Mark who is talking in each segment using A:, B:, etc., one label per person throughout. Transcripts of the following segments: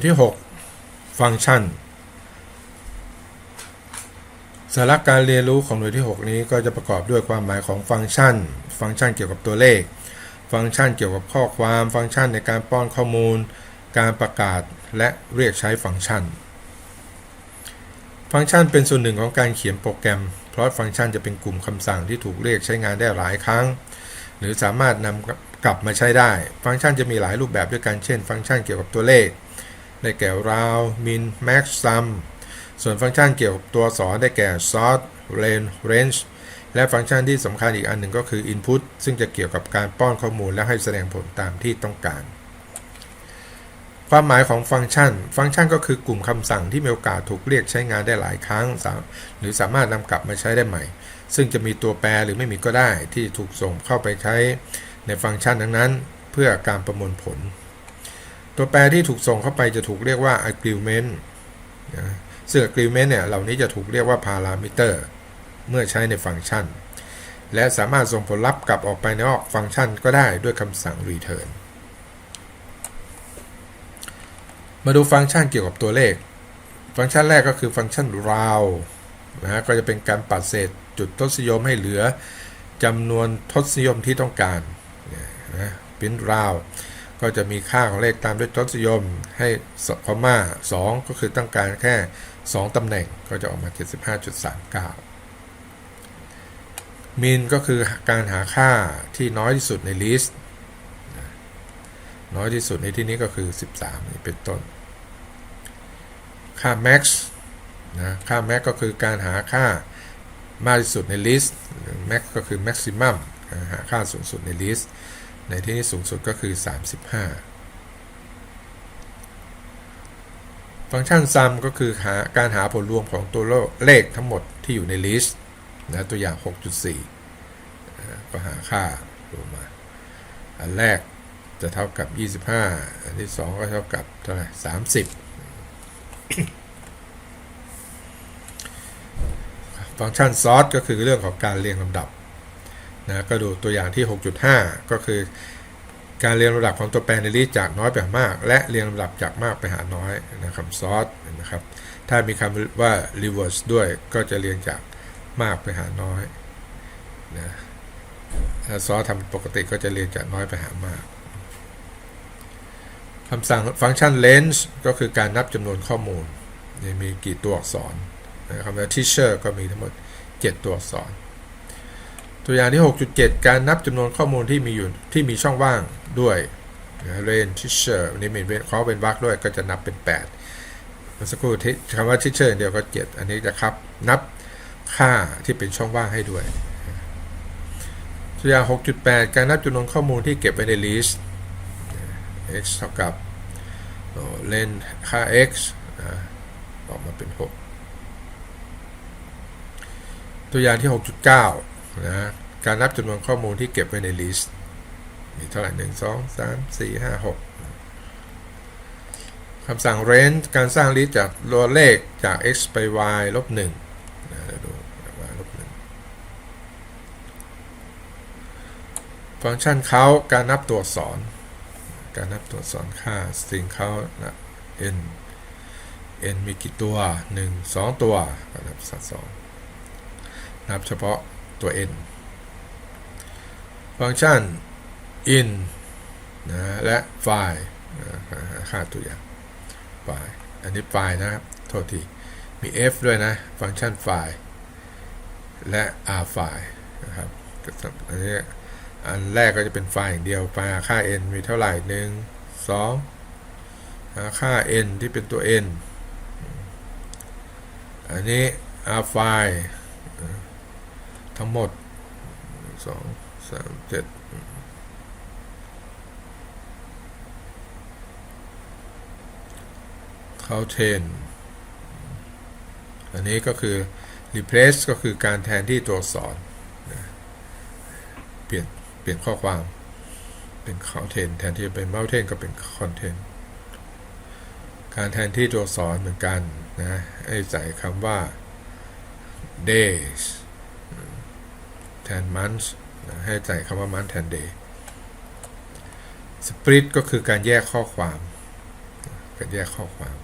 A: วยที่ 6 ฟังก์ชัน สาระการเรียนรู้ของหน่วยที่ 6 นี้ก็จะประกอบด้วยความหมายของฟังก์ชัน ฟังก์ชันเกี่ยวกับตัวเลข ฟังก์ชันเกี่ยวกับข้อความ ฟังก์ชันในการป้อนข้อมูล การประกาศและเรียกใช้ฟังก์ชัน ฟังก์ชันเป็นส่วนหนึ่งของการเขียนโปรแกรม เพราะฟังก์ชันจะเป็นกลุ่มคำสั่งที่ถูกเรียกใช้งานได้หลายครั้ง หรือสามารถนำกลับมาใช้ได้ ฟังก์ชันจะมีหลายรูปแบบด้วยกัน เช่น ฟังก์ชันเกี่ยวกับตัวเลข ได้แก่ round min max sum ส่วนฟังก์ชันเกี่ยวกับตัวสอนได้แก่ sort range range และฟังก์ชันที่สำคัญอีกอันหนึ่งก็คือ input ซึ่งจะเกี่ยวกับการป้อนข้อมูลและให้แสดงผลตามที่ต้องการ ความหมายของฟังก์ชัน ฟังก์ชันก็คือกลุ่มคำสั่งที่มีโอกาสถูกเรียกใช้งานได้หลายครั้ง หรือสามารถนำกลับมาใช้ได้ใหม่ ซึ่งจะมีตัวแปรหรือไม่มีก็ได้ที่ถูกส่งเข้าไปใช้ในฟังก์ชันนั้นๆเพื่อการประมวลผล ตัวแปรที่ถูกส่งเข้าไปจะถูกเรียกว่า argument นะซึ่ง argument เนี่ยเหล่านี้จะถูกเรียกว่า parameter เมื่อใช้ในฟังก์ชัน และสามารถส่งผลลัพธ์กลับออกไปในออกฟังก์ชันก็ได้ด้วยคำสั่ง return มาดูฟังก์ชันเกี่ยวกับตัวเลข ฟังก์ชันแรกก็คือฟังก์ชัน round นะฮะก็จะเป็นการปัดเศษจุดทศนิยมให้เหลือจำนวนทศนิยมที่ต้องการนะพินราว ก็จะมีค่าของเลขตามด้วยทศนิยมให้คอมมา2ก็คือต้องการแค่ 2ตำแหน่งก็จะออกมา 75.39 มินก็คือการหาค่าที่น้อยที่สุดในลิสต์น้อยที่สุดในที่นี้ก็คือ 13นี่เป็นต้น ค่า max นะค่า max ก็คือการหาค่ามากที่สุดในลิสต์ max ก็คือ maximum หาค่าสูงสุดในลิสต์ ในที่นี้สูงสุดก็คือ 35 ฟังก์ชัน sum ก็คือหาการหาผลรวมของตัวเลขทั้งหมดที่อยู่ในลิสต์นะตัวอย่าง 6.4 ก็หาค่ารวมมา อันแรกจะเท่ากับ 25 อันที่ 2 ก็เท่ากับเท่าไหร่30ฟังก์ชันซอสก็คือเรื่องของการเรียงลำดับ นะก็ดูตัวอย่างที่ 6.5 ก็คือการเรียงลำดับของตัวแปรในลิสต์จากน้อยไปหามาก และเรียงลำดับจากมากไปหาน้อยนะครับซอสนะครับถ้ามีคำว่า reverse ด้วยก็จะเรียงจากมากไปหาน้อยนะถ้าซอสทำปกติก็จะเรียงจากน้อยไปหามากคำสั่งฟังก์ชัน range ก็คือการนับจำนวนข้อมูลมีกี่ตัวอักษรคำว่า teacher ก็มีทั้งหมด 7 ตัวอักษร ตัวอย่างที่ 6.7 การนับจำนวนข้อมูลที่มีอยู่ที่มีช่องว่างด้วย range teacher อันนี้มีเขาเป็นวรรคด้วยก็จะนับเป็น 8เมื่อสักครู่คำว่า teacher เดียวก็7อันนี้จะครับนับค่าที่เป็นช่องว่างให้ด้วยตัวอย่าง 6.8 การนับจำนวนข้อมูลที่เก็บไว้ใน list x เท่ากับเลนค่า x ออกมาเป็น 6 ตัวอย่างที่ 6.9 นะการนับจำนวนข้อมูลที่เก็บไว้ในลิสต์มีเท่าไหร่1 2 3 4 5 6คำสั่ง range การสร้างลิสต์จากตัวเลขจาก x ไป y ลบ1นะดู y ลบ1ฟังก์ชันเขาการนับตัวอักษร การนับตัวอักษรค่าสตริงเขานะ n n มีกี่ตัว 1 2 ตัวก็นับสัด2นับเฉพาะ ตัว n ฟังก์ชัน in นะและ file ค่าตัวอย่าง file อันนี้ file นะครับ โทษที มี f ด้วยนะ ฟังก์ชัน file และ r file นะครับอันนี้อันแรกก็จะเป็นไฟล์อย่างเดียวไฟล์ค่า n มีเท่าไหร่1 2หาค่า n ที่เป็นตัว n อันนี้ r file ทั้งหมด2 3 7เข้าเทนอันนี้ก็คือ replace ก็คือการแทนที่ตัวอักษรเปลี่ยนเปลี่ยนข้อความเป็นเขาเทนแทนที่จะเป็นเมาเทนก็เป็นคอนเทนการแทนที่ตัวอักษรเหมือนกันนะให้ใส่คำว่า days น months ให้ใส่คำว่า month แทน day split ก็คือการแยกข้อความ การแยกข้อความ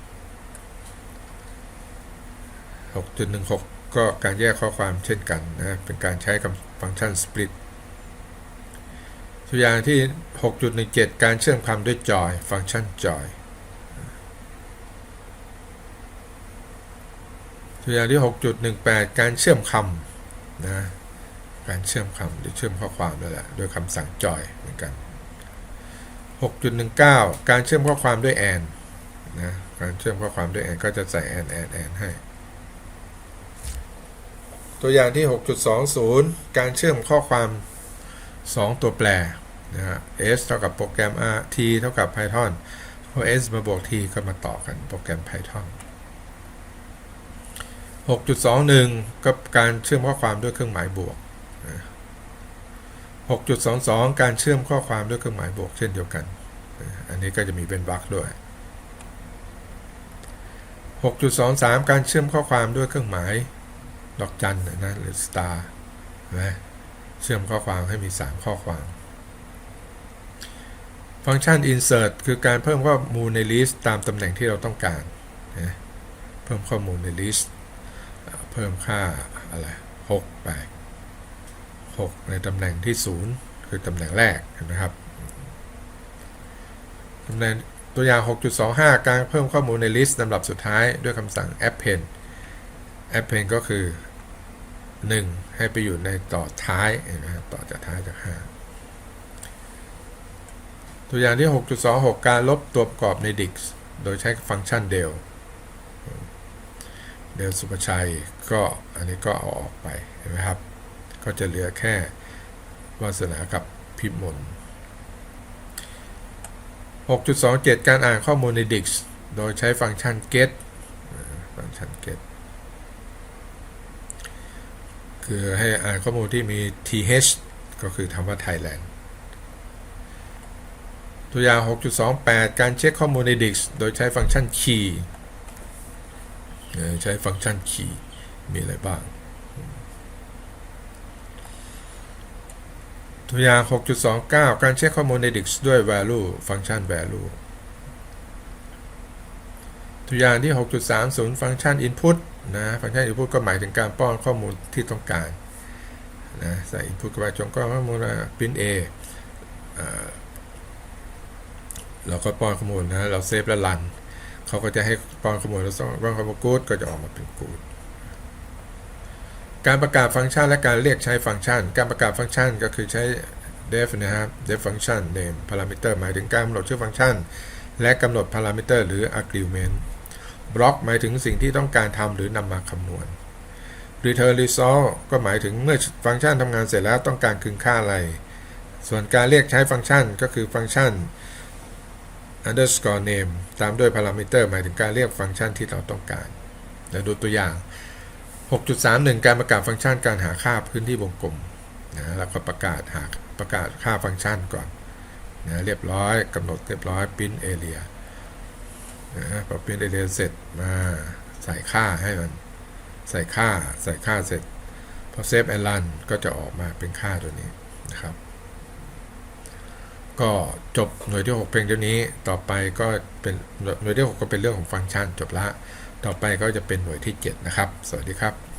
A: 6.16 ก็การแยกข้อความเช่นกันนะ เป็นการใช้คำฟังก์ชัน split ตัวอย่างที่ 6.17 การเชื่อมคำด้วย join ฟังก์ชัน join ตัวอย่างที่ 6.18 การเชื่อมคำนะ การเชื่อมคำหรือเชื่อมข้อความนั่นแหละโดยคำสั่ง join เหมือนกัน 6.19 การเชื่อมข้อความด้วย and นะการเชื่อมข้อความด้วย and ก็จะใส่ and and and ให้ ตัวอย่างที่ 6.20 การเชื่อมข้อความ 2 ตัวแปรนะฮะ s เท่ากับโปรแกรม r t เท่ากับ python พอ s มาบวก t ก็มาต่อกันโปรแกรม python 6.21 ก็การเชื่อมข้อความด้วยเครื่องหมายบวก 6.22 การเชื่อมข้อความด้วยเครื่องหมายบวกเช่นเดียวกัน อันนี้ก็จะมีเป็นวรรคด้วย 6.23 การเชื่อมข้อความด้วยเครื่องหมายดอกจันนะหรือ star นะเชื่อมข้อความให้มี 3 ข้อความ ฟังก์ชัน insert คือการเพิ่มข้อมูลใน list ตามตำแหน่งที่เราต้องการนะเพิ่มข้อมูลใน list อ่าเพิ่มค่าอะไร 6 ไป 6 ในตำแหน่งที่ 0 คือตำแหน่งแรกเห็นไหมครับตำแหน่งตัวอย่าง 6.25 การเพิ่มข้อมูลใน list ลำดับสุดท้ายด้วยคำสั่ง append append ก็คือ 1 ให้ไปอยู่ในต่อท้ายนไหมครับต่อจากท้ายจาก 5 ตัวอย่างที่ 6.26 การลบตัวประกอบใน dix โดยใช้ฟังก์ชัน del del สุภชัยก็อันนี้ก็เอาออกไปเห็นไหมครับ ก็จะเหลือแค่วาสนากับพิมล6.27 การอ่านข้อมูลใน dix โดยใช้ฟังก์ชัน get ฟังก์ชัน get คือให้อ่านข้อมูลที่มี th ก็คือคำว่า Thailand ตัวอย่าง 6.28 การเช็คข้อมูลใน dix โดยใช้ฟังก์ชัน key ใช้ฟังก์ชัน key มีอะไรบ้าง ตัวอย่าง 6.29 การเช็คข้อมูลใน dix ด้วย value ฟังก์ชัน value ตัวอย่างที่ 6.30 ฟังก์ชัน input นะ ฟังก์ชัน input ก็หมายถึงการป้อนข้อมูลที่ต้องการนะใส่ input เข้าไปจงก็ข้อมูลว่า print a เราก็ป้อนข้อมูลนะ เราเซฟแล้วรัน เขาก็จะให้ป้อนข้อมูลแล้วส่งป้อนข้อมูล good ก็จะออกมาเป็น good การประกาศฟังก์ชันและการเรียกใช้ฟังก์ชัน การประกาศฟังก์ชันก็คือใช้ def นะครับ def function name parameter หมายถึงการกำหนดชื่อฟังก์ชัน และกำหนด parameter หรือ argument block หมายถึงสิ่งที่ต้องการทำหรือนำมาคำนวณ return result ก็หมายถึงเมื่อฟังก์ชันทำงานเสร็จแล้วต้องการคืนค่าอะไร ส่วนการเรียกใช้ฟังก์ชันก็คือฟังก์ชัน underscore name ตามด้วย parameter หมายถึงการเรียกฟังก์ชันที่เราต้องการแล้วดูตัวอย่าง 6.31 การประกาศฟังก์ชันการหาค่าพื้นที่วงกลมนะแล้วก็ประกาศหาประกาศค่าฟังก์ชันก่อนนะเรียบร้อยกำหนดเรียบร้อย print area นะพอ print area เสร็จมาใส่ค่าให้มันใส่ค่าใส่ค่าเสร็จพอ save and run ก็จะออกมาเป็นค่าตัวนี้นะครับ ก็จบหน่วยที่ 6 เพียงเท่านี้ต่อไปก็เป็นหน่วยที่ 6 ก็เป็นเรื่องของฟังก์ชันจบละ ต่อไปก็จะเป็นหน่วยที่ 7 นะครับ สวัสดีครับ